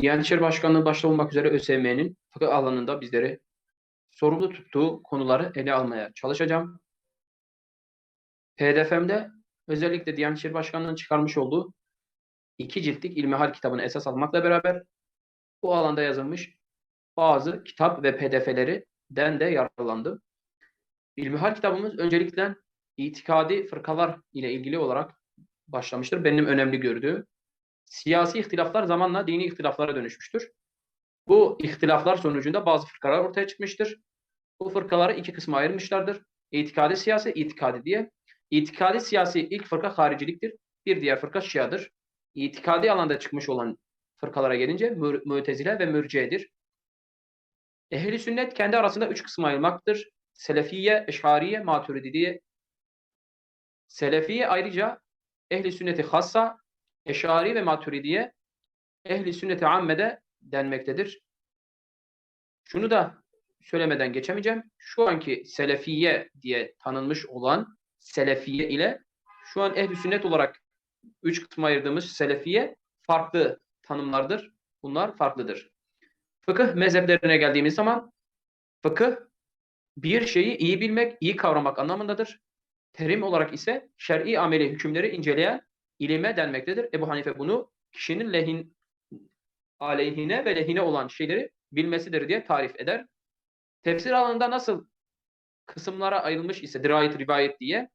Diyanet İşleri Başkanlığı başta olmak üzere ÖSYM'nin fıkıh alanında bizleri sorumlu tuttuğu konuları ele almaya çalışacağım. PDF'mde özellikle Diyanet İşleri Başkanlığı'nın çıkarmış olduğu iki ciltlik İlmihal kitabını esas almakla beraber bu alanda yazılmış bazı kitap ve pdf'lerinden de yararlandım. İlmihal kitabımız öncelikle itikadi fırkalar ile ilgili olarak başlamıştır. Benim önemli gördüğüm. Siyasi ihtilaflar zamanla dini ihtilaflara dönüşmüştür. Bu ihtilaflar sonucunda bazı fırkalar ortaya çıkmıştır. Bu fırkaları iki kısma ayırmışlardır. İtikadi siyasi, itikadi diye. İtikadi siyasi ilk fırka hariciliktir. Bir diğer fırka şiadır. İtikadi alanda çıkmış olan fırkalara gelince mü mütezile ve mürciyedir. Ehli sünnet kendi arasında üç kısma ayırmaktır. Selefiye, Eşariye, Maturidi diye. Selefiye ayrıca ehli sünneti hassa, Eşari ve Maturidiye ehli sünneti ammede denmektedir. Şunu da söylemeden geçemeyeceğim. Şu anki Selefiye diye tanınmış olan Selefiye ile şu an ehli sünnet olarak üç kısma ayırdığımız Selefiye farklı tanımlardır. Bunlar farklıdır. Fıkıh mezheplerine geldiğimiz zaman fıkıh bir şeyi iyi bilmek, iyi kavramak anlamındadır. Terim olarak ise şer'i ameli hükümleri inceleyen ilime denmektedir. Ebu Hanife bunu kişinin lehin, aleyhine ve lehine olan şeyleri bilmesidir diye tarif eder. Tefsir alanında nasıl kısımlara ayrılmış ise dirayet rivayet diye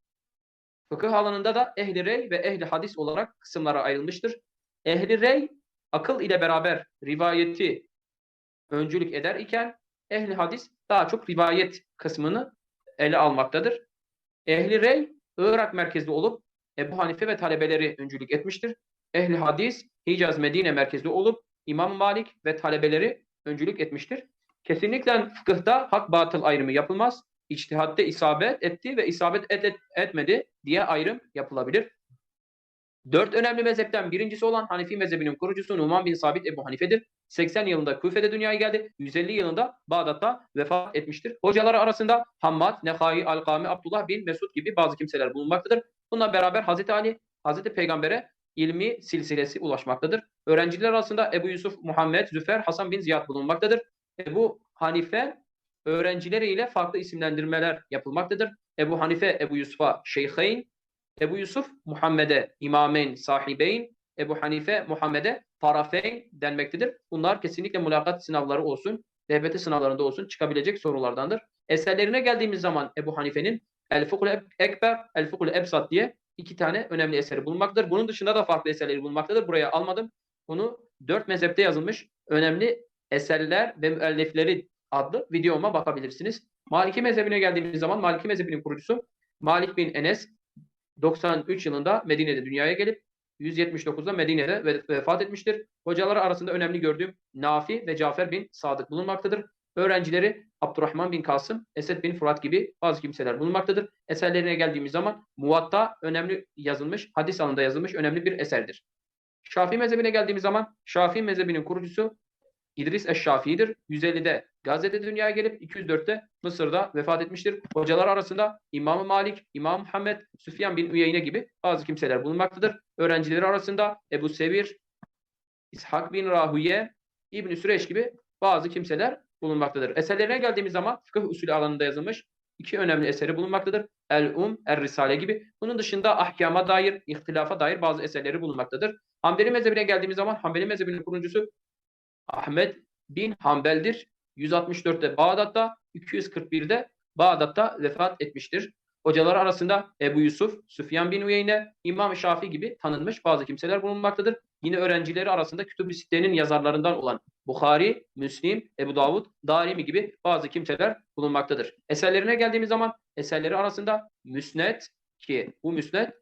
fıkıh alanında da ehli rey ve ehli hadis olarak kısımlara ayrılmıştır. Ehli rey akıl ile beraber rivayeti öncülük eder iken ehli hadis daha çok rivayet kısmını ele almaktadır. Ehli rey Irak merkezli olup Ebu Hanife ve talebeleri öncülük etmiştir. Ehli hadis Hicaz Medine merkezli olup İmam Malik ve talebeleri öncülük etmiştir. Kesinlikle fıkıhta hak batıl ayrımı yapılmaz. İçtihatte isabet etti ve isabet et, et, etmedi diye ayrım yapılabilir. Dört önemli mezhepten birincisi olan Hanefi mezhebinin kurucusu Numan bin Sabit Ebu Hanife'dir. 80 yılında Küfe'de dünyaya geldi. 150 yılında Bağdat'ta vefat etmiştir. Hocaları arasında Hammad, Nehai, Alkami, Abdullah bin Mesud gibi bazı kimseler bulunmaktadır. Bununla beraber Hazreti Ali, Hazreti Peygamber'e ilmi silsilesi ulaşmaktadır. Öğrenciler arasında Ebu Yusuf, Muhammed, Züfer, Hasan bin Ziyad bulunmaktadır. Ebu Hanife öğrencileriyle farklı isimlendirmeler yapılmaktadır. Ebu Hanife, Ebu Yusuf'a Şeyheyn, Ebu Yusuf Muhammed'e İmameyn Sahibeyn, Ebu Hanife Muhammed'e Tarafeyn denmektedir. Bunlar kesinlikle mülakat sınavları olsun, DBT sınavlarında olsun çıkabilecek sorulardandır. Eserlerine geldiğimiz zaman Ebu Hanife'nin El Fukul Ekber, El Fukul Ebsat diye iki tane önemli eseri bulunmaktadır. Bunun dışında da farklı eserleri bulunmaktadır. Buraya almadım. Bunu dört mezhepte yazılmış önemli eserler ve müellifleri adlı videoma bakabilirsiniz. Maliki mezhebine geldiğimiz zaman Maliki mezhebinin kurucusu Malik bin Enes 93 yılında Medine'de dünyaya gelip 179'da Medine'de vefat etmiştir. Hocaları arasında önemli gördüğüm Nafi ve Cafer bin Sadık bulunmaktadır. Öğrencileri Abdurrahman bin Kasım, Esed bin Fırat gibi bazı kimseler bulunmaktadır. Eserlerine geldiğimiz zaman Muvatta önemli yazılmış, hadis alanında yazılmış önemli bir eserdir. Şafii mezhebine geldiğimiz zaman Şafii mezhebinin kurucusu İdris Eşşafi'dir. 150'de Gazze'de dünyaya gelip 204'te Mısır'da vefat etmiştir. Hocalar arasında İmam Malik, İmam Muhammed, Süfyan bin Üyeyne gibi bazı kimseler bulunmaktadır. Öğrencileri arasında Ebu Sevir, İshak bin Rahuye, İbn-i Süreç gibi bazı kimseler bulunmaktadır. Eserlerine geldiğimiz zaman fıkıh usulü alanında yazılmış iki önemli eseri bulunmaktadır. El-Um, Er-Risale gibi. Bunun dışında ahkama dair, ihtilafa dair bazı eserleri bulunmaktadır. Hanbeli mezhebine geldiğimiz zaman Hanbeli mezhebinin kurucusu Ahmet bin Hanbel'dir. 164'te Bağdat'ta, 241'de Bağdat'ta vefat etmiştir. Hocalar arasında Ebu Yusuf, Süfyan bin Uyeyne, İmam Şafii gibi tanınmış bazı kimseler bulunmaktadır. Yine öğrencileri arasında Kütüb-i Sitte'nin yazarlarından olan Bukhari, Müslim, Ebu Davud, Darimi gibi bazı kimseler bulunmaktadır. Eserlerine geldiğimiz zaman eserleri arasında Müsnet ki bu Müsnet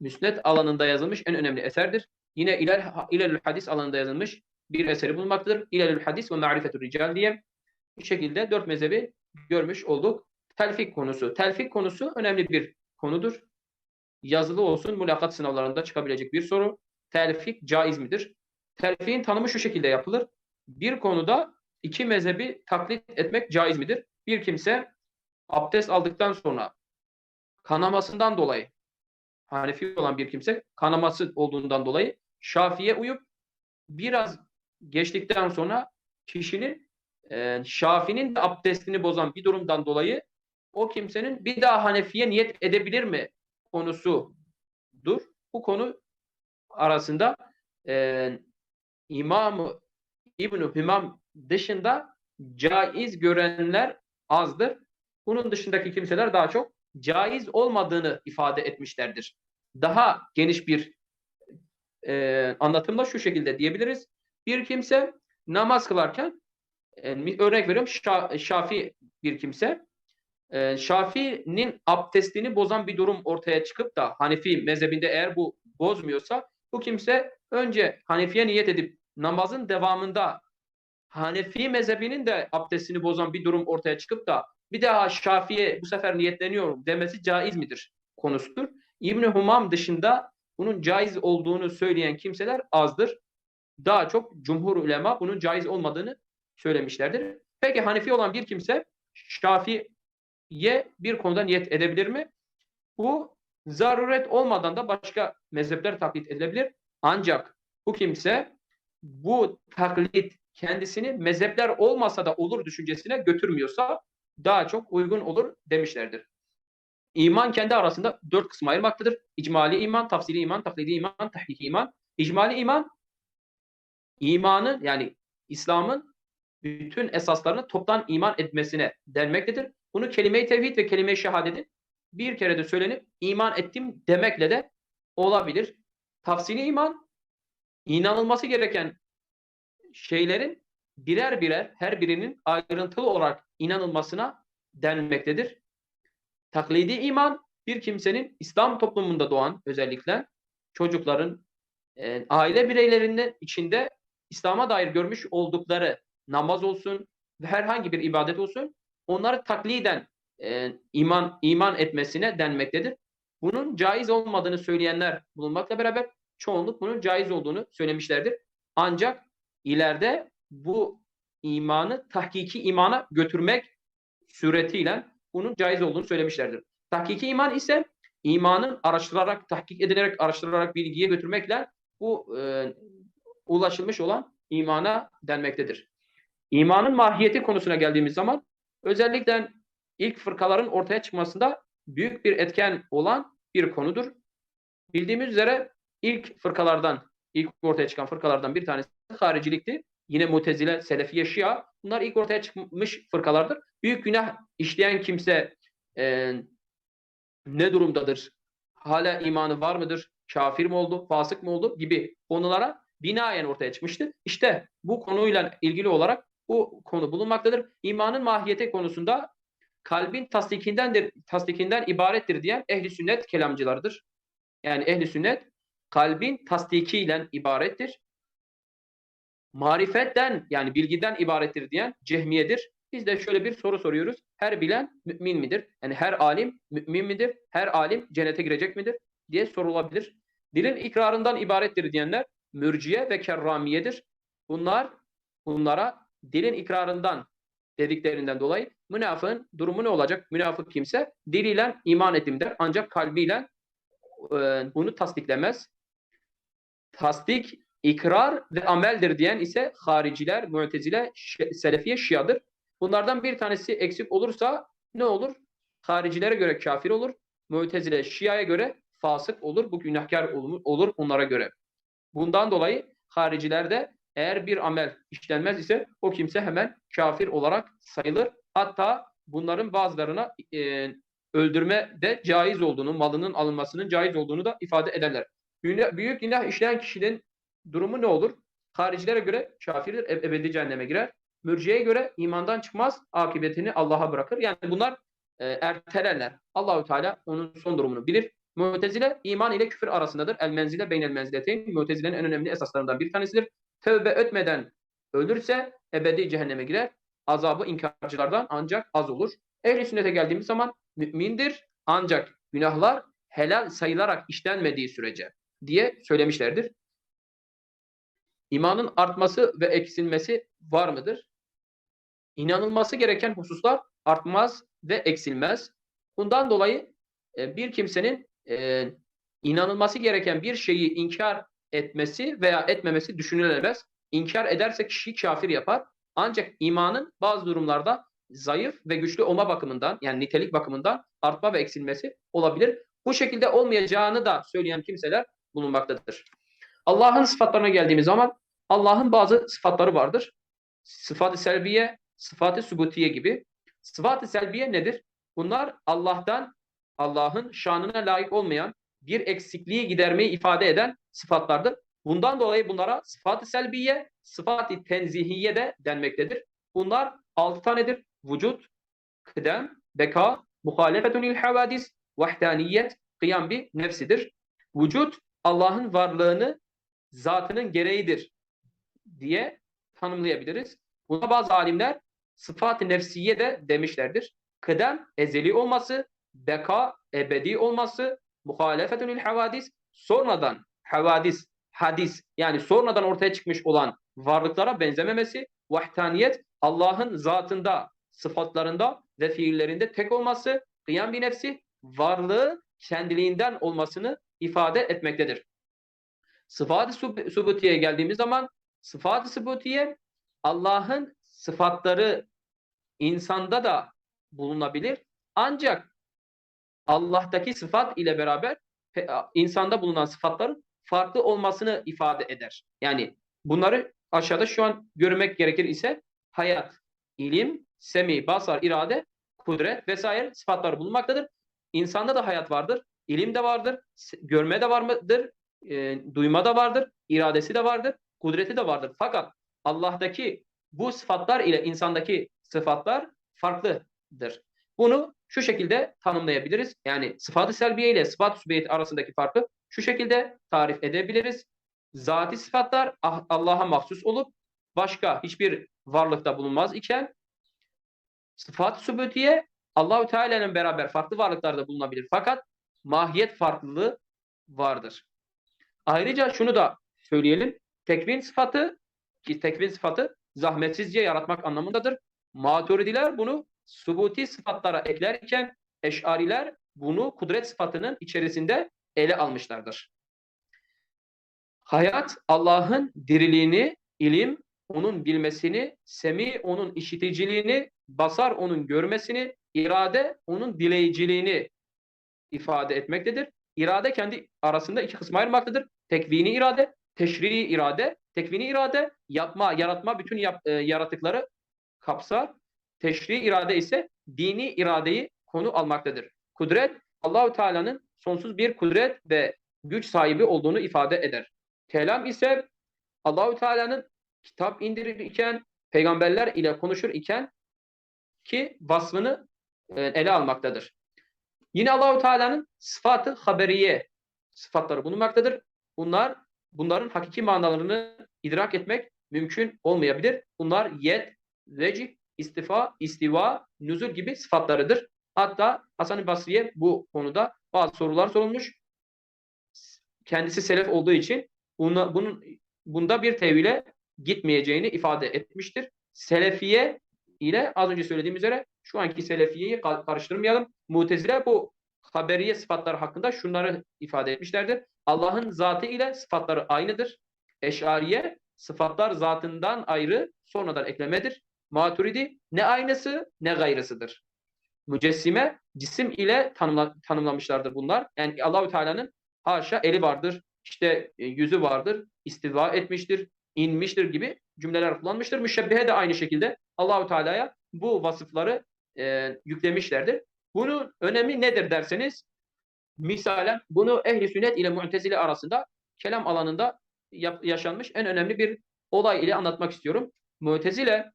Müsnet alanında yazılmış en önemli eserdir. Yine İlal, İlal Hadis alanında yazılmış bir eseri bulunmaktadır. İlal Hadis ve Ma'rifetü Rical diye bu şekilde dört mezhebi görmüş olduk. Telfik konusu. Telfik konusu önemli bir konudur. Yazılı olsun mülakat sınavlarında çıkabilecek bir soru. Telfik caiz midir? Telfiğin tanımı şu şekilde yapılır. Bir konuda iki mezhebi taklit etmek caiz midir? Bir kimse abdest aldıktan sonra kanamasından dolayı Hanefi olan bir kimse kanaması olduğundan dolayı Şafi'ye uyup biraz geçtikten sonra kişinin e, Şafi'nin de abdestini bozan bir durumdan dolayı o kimsenin bir daha Hanefi'ye niyet edebilir mi konusudur. Bu konu arasında e, İmam İbn-i Hümam dışında caiz görenler azdır. Bunun dışındaki kimseler daha çok caiz olmadığını ifade etmişlerdir. Daha geniş bir e, anlatımda şu şekilde diyebiliriz. Bir kimse namaz kılarken e, örnek veriyorum Şa- Şafi bir kimse e, Şafi'nin abdestini bozan bir durum ortaya çıkıp da Hanefi mezhebinde eğer bu bozmuyorsa bu kimse önce Hanefi'ye niyet edip namazın devamında Hanefi mezhebinin de abdestini bozan bir durum ortaya çıkıp da bir daha Şafi'ye bu sefer niyetleniyorum demesi caiz midir konusudur. İbn Humam dışında bunun caiz olduğunu söyleyen kimseler azdır. Daha çok cumhur ulema bunun caiz olmadığını söylemişlerdir. Peki Hanefi olan bir kimse Şafi'ye bir konuda niyet edebilir mi? Bu zaruret olmadan da başka mezhepler taklit edilebilir. Ancak bu kimse bu taklit kendisini mezhepler olmasa da olur düşüncesine götürmüyorsa daha çok uygun olur demişlerdir. İman kendi arasında dört kısma ayırmaktadır. İcmali iman, tafsili iman, taklidi iman, tahkiki iman. İcmali iman, imanın yani İslam'ın bütün esaslarını toptan iman etmesine denmektedir. Bunu kelime-i tevhid ve kelime-i şehadetin bir kere de söylenip iman ettim demekle de olabilir. Tafsili iman, inanılması gereken şeylerin birer birer her birinin ayrıntılı olarak inanılmasına denmektedir. Taklidi iman bir kimsenin İslam toplumunda doğan özellikle çocukların e, aile bireylerinin içinde İslam'a dair görmüş oldukları namaz olsun ve herhangi bir ibadet olsun onları takliden e, iman iman etmesine denmektedir. Bunun caiz olmadığını söyleyenler bulunmakla beraber çoğunluk bunun caiz olduğunu söylemişlerdir. Ancak ileride bu imanı tahkiki imana götürmek suretiyle bunun caiz olduğunu söylemişlerdir. Tahkiki iman ise imanın araştırarak, tahkik edilerek, araştırarak bilgiye götürmekle bu e, ulaşılmış olan imana denmektedir. İmanın mahiyeti konusuna geldiğimiz zaman özellikle ilk fırkaların ortaya çıkmasında büyük bir etken olan bir konudur. Bildiğimiz üzere ilk fırkalardan, ilk ortaya çıkan fırkalardan bir tanesi haricilikti. Yine Mutezile, Selefiye, Şia bunlar ilk ortaya çıkmış fırkalardır. Büyük günah işleyen kimse e, ne durumdadır? Hala imanı var mıdır? Kafir mi oldu? Fasık mı oldu? Gibi konulara binaen ortaya çıkmıştır. İşte bu konuyla ilgili olarak bu konu bulunmaktadır. İmanın mahiyeti konusunda kalbin tasdikindendir, tasdikinden ibarettir diyen ehli sünnet kelamcılarıdır. Yani ehli sünnet kalbin tasdikiyle ibarettir. Marifetten yani bilgiden ibarettir diyen cehmiyedir. Biz de şöyle bir soru soruyoruz. Her bilen mümin midir? Yani her alim mümin midir? Her alim cennete girecek midir? diye sorulabilir. Dilin ikrarından ibarettir diyenler mürciye ve kerramiyedir. Bunlar bunlara dilin ikrarından dediklerinden dolayı münafığın durumu ne olacak? Münafık kimse diliyle iman ettim der ancak kalbiyle e, bunu tasdiklemez. Tasdik, ikrar ve ameldir diyen ise hariciler, mütezile, selefiye, şiadır. Bunlardan bir tanesi eksik olursa ne olur? Haricilere göre kafir olur. Mütezile, şiaya göre fasık olur. Bu günahkar olur onlara göre. Bundan dolayı haricilerde eğer bir amel işlenmez ise o kimse hemen kafir olarak sayılır. Hatta bunların bazılarına e, öldürme de caiz olduğunu, malının alınmasının caiz olduğunu da ifade ederler. Büyük günah işleyen kişinin durumu ne olur? Haricilere göre kafirdir, ebedi cehenneme girer. Mürciye göre imandan çıkmaz, akıbetini Allah'a bırakır. Yani bunlar e, ertelerler. Allahü Teala onun son durumunu bilir. Mu'tezile iman ile küfür arasındadır. El menzile beynel menzileteyn. Mu'tezile'nin en önemli esaslarından bir tanesidir. Tövbe etmeden ölürse ebedi cehenneme girer. Azabı inkarcılardan ancak az olur. Ehli sünnete geldiğimiz zaman mümindir ancak günahlar helal sayılarak işlenmediği sürece diye söylemişlerdir. İmanın artması ve eksilmesi var mıdır? İnanılması gereken hususlar artmaz ve eksilmez. Bundan dolayı e, bir kimsenin e, inanılması gereken bir şeyi inkar etmesi veya etmemesi düşünülemez. inkar ederse kişiyi kafir yapar. Ancak imanın bazı durumlarda zayıf ve güçlü olma bakımından yani nitelik bakımından artma ve eksilmesi olabilir. Bu şekilde olmayacağını da söyleyen kimseler bulunmaktadır. Allah'ın sıfatlarına geldiğimiz zaman Allah'ın bazı sıfatları vardır. Sıfat-ı selbiye, sıfat-ı subutiye gibi. Sıfat-ı selbiye nedir? Bunlar Allah'tan, Allah'ın şanına layık olmayan bir eksikliği gidermeyi ifade eden sıfatlardır. Bundan dolayı bunlara sıfat-ı selbiye, sıfat-ı tenzihiye de denmektedir. Bunlar altı tanedir. Vücut, kıdem, beka, muhalefetun il havadis, vahdaniyet, kıyam bir nefsidir. Vücut, Allah'ın varlığını zatının gereğidir diye tanımlayabiliriz. Buna bazı alimler sıfat-ı nefsiye de demişlerdir. Kıdem, ezeli olması, beka, ebedi olması, muhalefetun havadis, sonradan havadis, hadis yani sonradan ortaya çıkmış olan varlıklara benzememesi, vahdaniyet, Allah'ın zatında, sıfatlarında ve fiillerinde tek olması, kıyam bir nefsi, varlığı kendiliğinden olmasını ifade etmektedir. Sıfat-ı sub subutiye geldiğimiz zaman sıfat-ı subutiye Allah'ın sıfatları insanda da bulunabilir. Ancak Allah'taki sıfat ile beraber insanda bulunan sıfatların farklı olmasını ifade eder. Yani bunları aşağıda şu an görmek gerekir ise hayat, ilim, semi, basar, irade, kudret vesaire sıfatlar bulunmaktadır. İnsanda da hayat vardır, ilim de vardır, görme de var mıdır, e, duyma da vardır, iradesi de vardır, kudreti de vardır. Fakat Allah'taki bu sıfatlar ile insandaki sıfatlar farklıdır. Bunu şu şekilde tanımlayabiliriz. Yani sıfat-ı selbiye ile sıfat-ı sübeyit arasındaki farkı şu şekilde tarif edebiliriz. Zati sıfatlar ah, Allah'a mahsus olup başka hiçbir varlıkta bulunmaz iken sıfat-ı sübütiye Allahü Teala'nın beraber farklı varlıklarda bulunabilir. Fakat mahiyet farklılığı vardır. Ayrıca şunu da söyleyelim. Tekvin sıfatı ki tekvin sıfatı zahmetsizce yaratmak anlamındadır. Maturidiler bunu subuti sıfatlara eklerken eşariler bunu kudret sıfatının içerisinde ele almışlardır. Hayat Allah'ın diriliğini, ilim onun bilmesini, semi onun işiticiliğini, basar onun görmesini, irade onun dileyiciliğini ifade etmektedir. İrade kendi arasında iki kısma ayırmaktadır. Tekvini irade, teşrii irade. Tekvini irade yapma, yaratma bütün yap, e, yaratıkları kapsar. Teşrii irade ise dini iradeyi konu almaktadır. Kudret Allahu Teala'nın sonsuz bir kudret ve güç sahibi olduğunu ifade eder. Kelam ise Allahu Teala'nın kitap indirirken, peygamberler ile konuşur iken ki vasfını e, ele almaktadır. Yine Allahu Teala'nın sıfatı haberiye sıfatları bulunmaktadır. Bunlar bunların hakiki manalarını idrak etmek mümkün olmayabilir. Bunlar yet, vecih, istifa, istiva, nüzul gibi sıfatlarıdır. Hatta Hasan-ı Basri'ye bu konuda bazı sorular sorulmuş. Kendisi selef olduğu için buna, bunun bunda bir tevhile gitmeyeceğini ifade etmiştir. Selefiye ile az önce söylediğim üzere şu anki selefiyeyi karıştırmayalım. Mutezile bu haberiye sıfatları hakkında şunları ifade etmişlerdir. Allah'ın zatı ile sıfatları aynıdır. Eşariye sıfatlar zatından ayrı sonradan eklemedir. Maturidi ne aynısı ne gayrısıdır. Mücessime cisim ile tanımla, tanımlamışlardır bunlar. Yani Allahü Teala'nın haşa eli vardır, işte e, yüzü vardır, istiva etmiştir, inmiştir gibi cümleler kullanmıştır. Müşebbihe de aynı şekilde Allahü Teala'ya bu vasıfları e, yüklemişlerdir. Bunun önemi nedir derseniz misalen bunu ehli sünnet ile mu'tezile arasında kelam alanında yaşanmış en önemli bir olay ile anlatmak istiyorum. Mu'tezile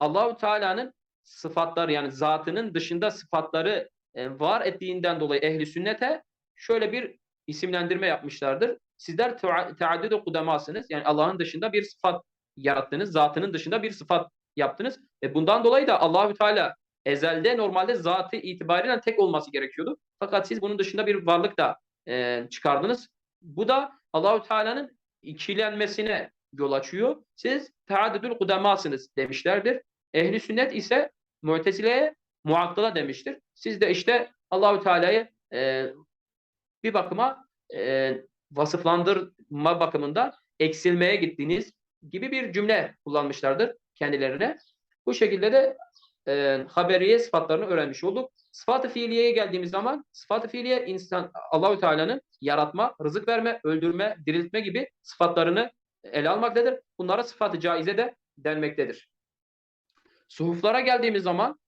Allahu Teala'nın sıfatları yani zatının dışında sıfatları e, var ettiğinden dolayı ehli sünnete şöyle bir isimlendirme yapmışlardır. Sizler teaddüdü kudemasınız. Yani Allah'ın dışında bir sıfat yarattınız. Zatının dışında bir sıfat yaptınız. Ve bundan dolayı da Allahü Teala ezelde normalde zatı itibariyle tek olması gerekiyordu. Fakat siz bunun dışında bir varlık da e, çıkardınız. Bu da Allahü Teala'nın ikilenmesine yol açıyor. Siz teaddüdül kudemasınız demişlerdir. Ehli sünnet ise Mu'tezile'ye muakkala demiştir. Siz de işte Allahü Teala'yı e, bir bakıma e, vasıflandırma bakımında eksilmeye gittiğiniz gibi bir cümle kullanmışlardır kendilerine. Bu şekilde de e, haberiye sıfatlarını öğrenmiş olduk. Sıfat-ı fiiliyeye geldiğimiz zaman sıfat-ı fiiliye insan Allahü Teala'nın yaratma, rızık verme, öldürme, diriltme gibi sıfatlarını ele almaktadır. Bunlara sıfat-ı caize de denmektedir. Suhuflara geldiğimiz zaman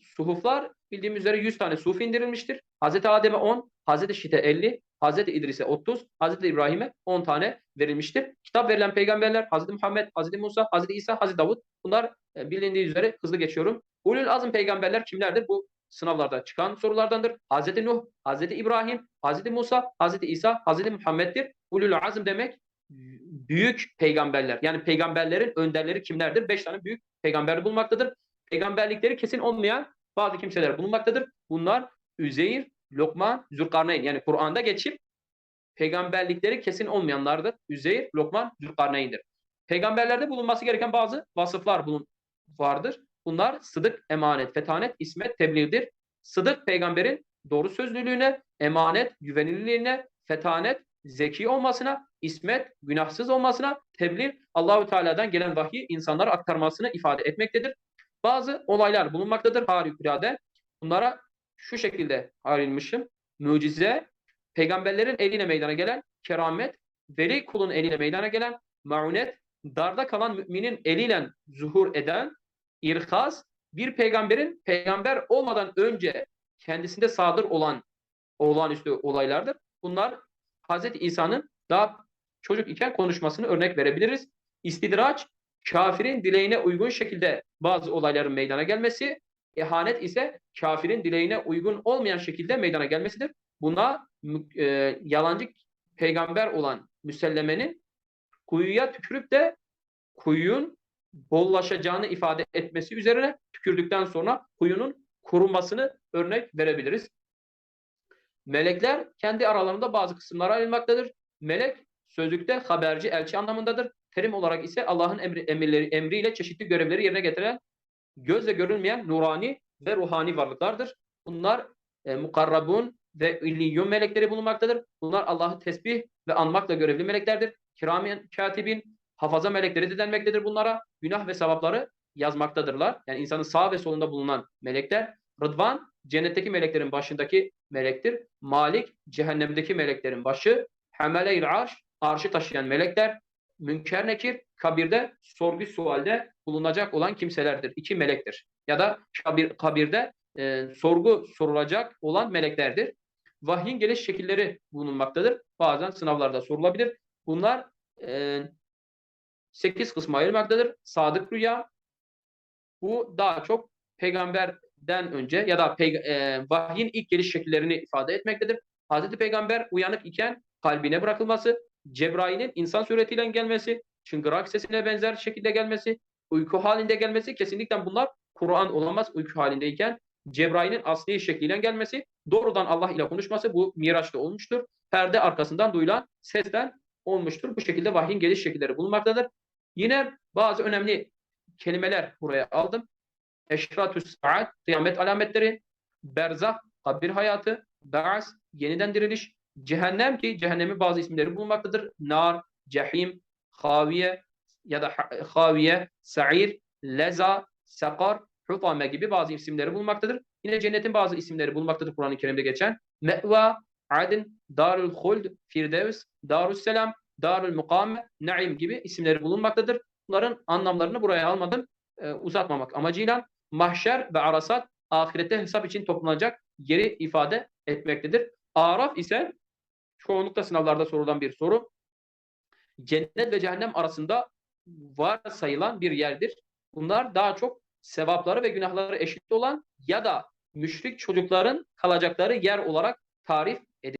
suhuflar bildiğimiz üzere 100 tane suhuf indirilmiştir. Hazreti Adem'e 10, Hazreti Şit'e 50, Hazreti İdris'e 30, Hazreti İbrahim'e 10 tane verilmiştir. Kitap verilen peygamberler Hazreti Muhammed, Hazreti Musa, Hazreti İsa, Hazreti Davud bunlar e, bilindiği üzere hızlı geçiyorum. Ulul azm peygamberler kimlerdir? Bu sınavlarda çıkan sorulardandır. Hazreti Nuh, Hazreti İbrahim, Hazreti Musa, Hazreti İsa, Hazreti Muhammed'dir. Ulul azm demek büyük peygamberler. Yani peygamberlerin önderleri kimlerdir? Beş tane büyük peygamber bulmaktadır. Peygamberlikleri kesin olmayan bazı kimseler bulunmaktadır. Bunlar Üzeyir, Lokman, Zülkarneyn. Yani Kur'an'da geçip peygamberlikleri kesin olmayanlardır. Üzeyir, Lokman, Zülkarneyn'dir. Peygamberlerde bulunması gereken bazı vasıflar bulun vardır. Bunlar sıdık, emanet, fetanet, ismet, tebliğdir. Sıdık peygamberin doğru sözlülüğüne, emanet, güvenilirliğine, fetanet, zeki olmasına, ismet, günahsız olmasına, tebliğ, Allahü Teala'dan gelen vahyi insanlara aktarmasını ifade etmektedir. Bazı olaylar bulunmaktadır harikulade. Bunlara şu şekilde ayrılmışım. Mucize, peygamberlerin eliyle meydana gelen keramet, veli kulun eliyle meydana gelen maunet, darda kalan müminin eliyle zuhur eden irhas, bir peygamberin peygamber olmadan önce kendisinde sadır olan olağanüstü olaylardır. Bunlar Hazreti İsa'nın daha çocuk iken konuşmasını örnek verebiliriz. İstidraç, kafirin dileğine uygun şekilde bazı olayların meydana gelmesi, ihanet ise kafirin dileğine uygun olmayan şekilde meydana gelmesidir. Buna e, yalancı peygamber olan müsellemenin kuyuya tükürüp de kuyunun bollaşacağını ifade etmesi üzerine tükürdükten sonra kuyunun kurunmasını örnek verebiliriz. Melekler kendi aralarında bazı kısımlara ayrılmaktadır. Melek sözlükte haberci, elçi anlamındadır. Terim olarak ise Allah'ın emri, emirleri, emriyle çeşitli görevleri yerine getiren gözle görülmeyen nurani ve ruhani varlıklardır. Bunlar e, mukarrabun ve illiyyun melekleri bulunmaktadır. Bunlar Allah'ı tesbih ve anmakla görevli meleklerdir. Kiramen katibin, hafaza melekleri de denmektedir bunlara. Günah ve sevapları yazmaktadırlar. Yani insanın sağ ve solunda bulunan melekler. Rıdvan, cennetteki meleklerin başındaki melektir. Malik, cehennemdeki meleklerin başı. Hemele-i arş, arşı taşıyan melekler. Münker nekir, kabirde sorgu sualde bulunacak olan kimselerdir. İki melektir. Ya da kabir, kabirde e, sorgu sorulacak olan meleklerdir. Vahyin geliş şekilleri bulunmaktadır. Bazen sınavlarda sorulabilir. Bunlar e, 8 kısma ayırmaktadır. Sadık rüya, bu daha çok peygamberden önce ya da e, vahyin ilk geliş şekillerini ifade etmektedir. Hazreti Peygamber uyanık iken kalbine bırakılması, Cebrail'in insan suretiyle gelmesi, çıngırak sesine benzer şekilde gelmesi, uyku halinde gelmesi kesinlikle bunlar Kur'an olamaz uyku halindeyken. Cebrail'in asli şekliyle gelmesi, doğrudan Allah ile konuşması bu Miraç'ta olmuştur. Perde arkasından duyulan sesten olmuştur. Bu şekilde vahyin geliş şekilleri bulunmaktadır. Yine bazı önemli kelimeler buraya aldım. Eşratü saat, kıyamet alametleri, berzah, kabir hayatı, ba'as, yeniden diriliş, cehennem ki cehennemin bazı isimleri bulunmaktadır. Nar, cehim, haviye ya da haviye, sa'ir, leza, sakar, hutame gibi bazı isimleri bulunmaktadır. Yine cennetin bazı isimleri bulunmaktadır Kur'an-ı Kerim'de geçen. Me'va, adin, darul huld, firdevs, darusselam, darul mukame, naim gibi isimleri bulunmaktadır. Bunların anlamlarını buraya almadım. E, uzatmamak amacıyla mahşer ve arasat ahirette hesap için toplanacak yeri ifade etmektedir. Araf ise çoğunlukla sınavlarda sorulan bir soru. Cennet ve cehennem arasında var sayılan bir yerdir. Bunlar daha çok sevapları ve günahları eşit olan ya da müşrik çocukların kalacakları yer olarak tarif